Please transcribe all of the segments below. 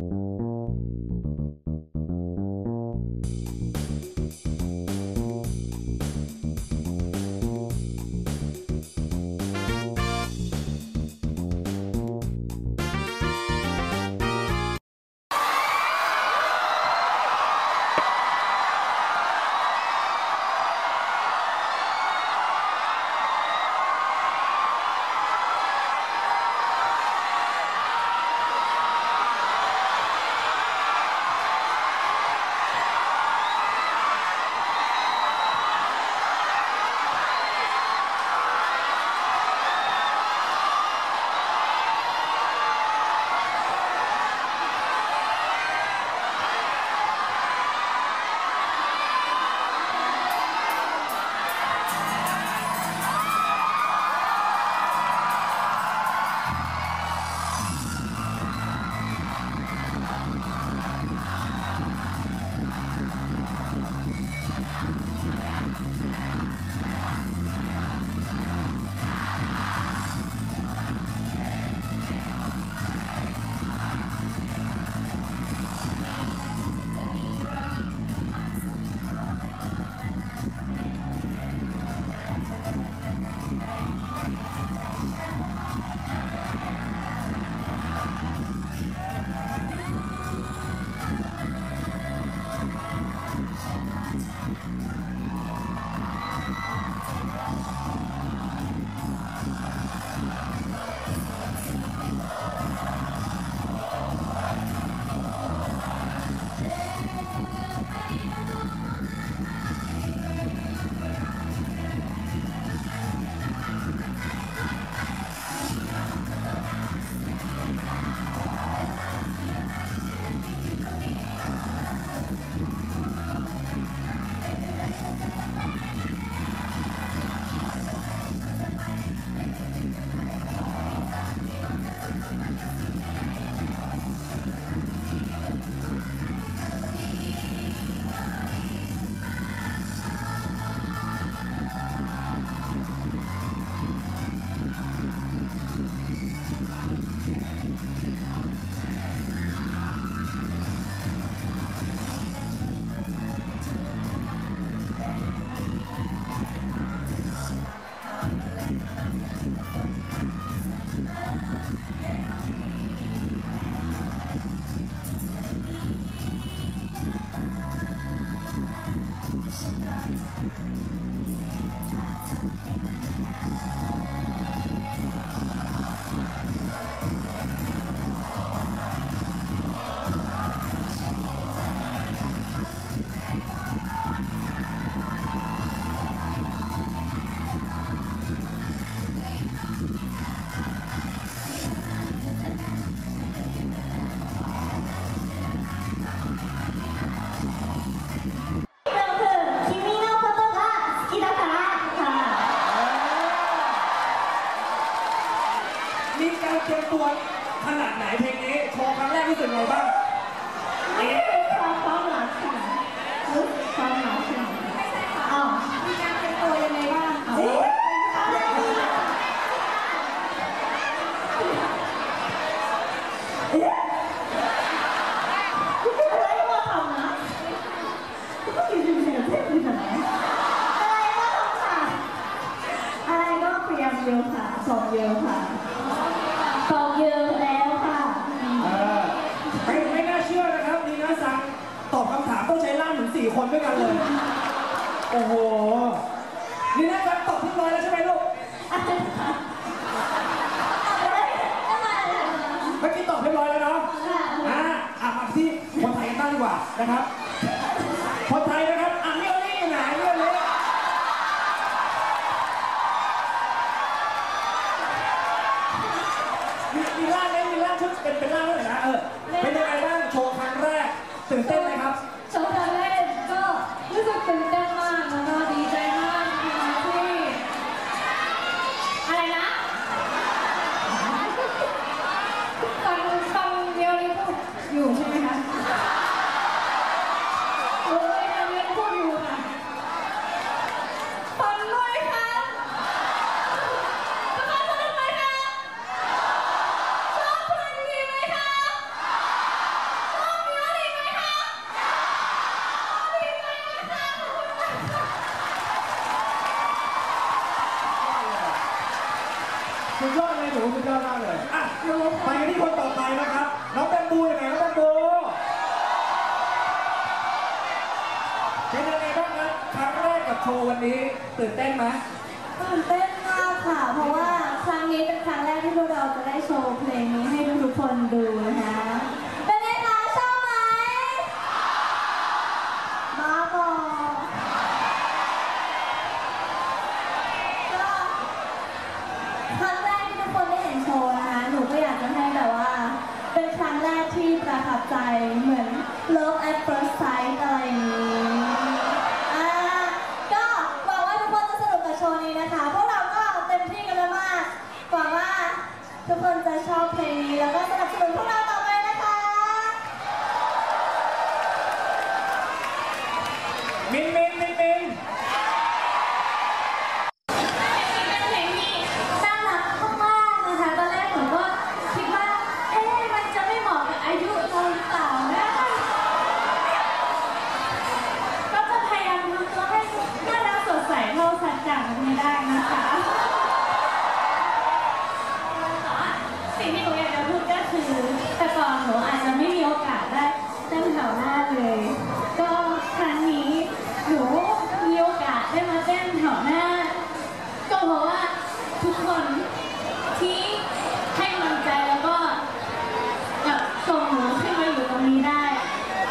you ค่ะบอกเยอะแล้วค่ะ เออไม่ไม่น่าเชื่อนะครับนีนะซังตอบคำถามต้องใช้ล่ามถึงสี่คนด้วยกันเลย โอ้โหนีนะครังตอบเรียบร้อยแล้วใช่ไหมลูก เมื่อกี้ตอบเรียบร้อยแล้วเนาะ อ่าอะมาที่คนไทยกันบ้างดีกว่านะครับ คุดยอดเลยหนูคุดยอดมากเลยอะไปกันที่คนต่อไปนะครับ น้องแตงบูยังไงน้องแตงโมเป็นยังไงบ้างครับครั้งแรกกับโชว์วันนี้ตื่นเต้นไหมตื่นเต้นมากค่ะ เพราะว่าครั้งนี้เป็นครั้งแรกที่พวกเราจะได้โชว์เพลง เต้นแถวหน้าเลย ก็ครั้งนี้หนูมีโอกาสได้มาเต้นแถวหน้า ก็เพราะว่าทุกคนที่ให้กำลังใจแล้วก็แบบส่งหนูขึ้นมาอยู่ตรงนี้ได้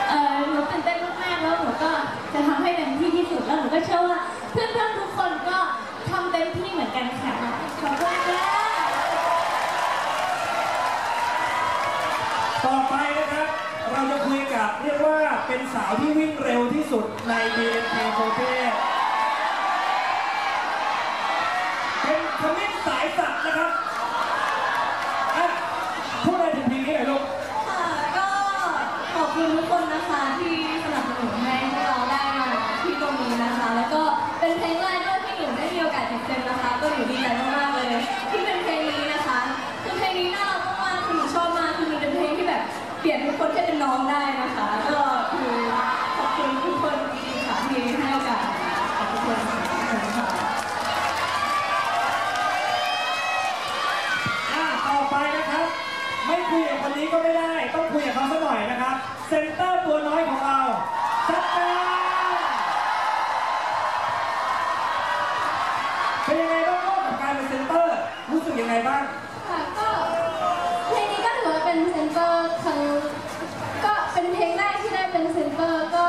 เออหนูตื่นเต้นมากๆแล้วหนูก็จะทำให้เต็มที่ที่สุดแล้วหนูก็เชื่อว่าเพื่อนๆทุกคนก็ทำเต็มที่เหมือนกันค่ะขอบคุณค่ะ ต่อไปนะครับ เราจะคุยกับ เรียกว่าเป็นสาวที่วิ่งเร็วที่สุดใน BNK โฟเทเป็นขมิ้นสายสัตว์นะครับอะพูดอะไรถึงเพลงนี้หน่อยลูก ค่ะก็ขอบคุณทุกคนนะคะที่สนับสนุนให้พวกเราได้มาที่ตรงนี้นะคะ แล้วก็เป็นเพลงแรกด้วยที่หนูได้มีโอกาสติดเต็มนะคะ ก็หนูดีใจมากๆเลย ที่เป็นเพลงนี้นะคะคือเพลงนี้น่ารักมากๆคือหนูชอบมากคือมันเป็นเพลงที่แบบเปลี่ยนทุกคนให้เป็นน้องได้นะคะ ก็คือขอบคุณทุกคนจริงๆค่ะที่ให้โอกาสขอบคุณทุกคนค่ะ อะต่อไปนะครับ ไม่คุย้ก็ไม่ได้ ต้องคุยกับเขาสักหน่อยนะครับ เซนเตอร์ตัวน้อยของเราจัดการเป็นยังไงบ้างลูกกับการเป็นเซนเตอร์ รู้สึกยังไงบ้าง ค่ะก็เพลงนี้ก็ถือว่าเป็นเซนเตอร์ครั้งก็เป็นเพลงแรกที่ได้เป็นเซนเตอร์ก็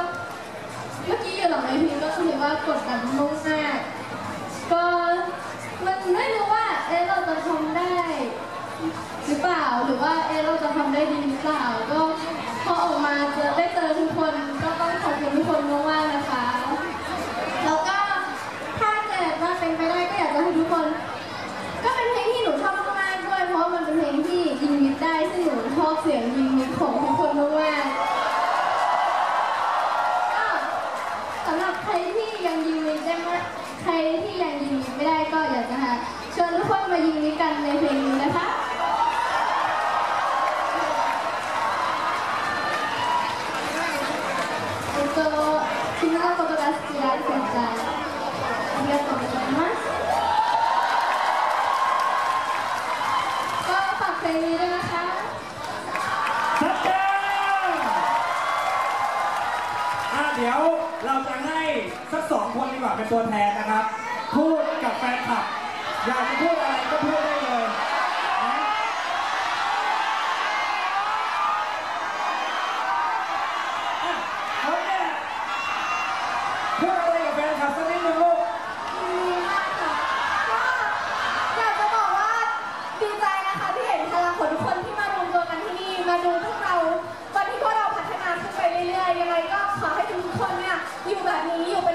เมื่อกี้อยู่หลังเวทีก็รู้สึกว่ากดดันมากมากก็มันไม่รู้ว่าเอะเราจะทำได้ หรือเปล่าหรือว่าเอะเราจะทำได้ดีหรือเปล่าก็พอออกมาเจอได้เจอทุกคนก็ต้องขอบคุณทุกคนมากๆนะคะ แล้วก็ถ้าเกิดว่าเป็นไปได้ก็อยากจะให้ทุกคน ก็เป็นเพลงที่หนูชอบมากๆด้วย เพราะมันเป็นเพลงที่ยิงมิดได้ซึ่งหนูชอบเสียงยิงมิดของทุกคนมากๆก็สำหรับใครที่ยังยิงมิดได้ไหมใครที่ยังยิงมิดไม่ได้ก็อยากจะหาเชิญทุกคนมายิงมิดกันในเพลงนี้นะคะ ことが好きや先輩。ありがとうございます。ก็ฝากเพลงนี้ด้วยนะคะ ชัดเจนอ่ะเดี๋ยวเราจะให้สักสองคนดีกว่าเป็นตัวแทนนะครับ พูดกับแฟนคลับ อยากจะพูดอะไรก็พูดได้เลย อยู่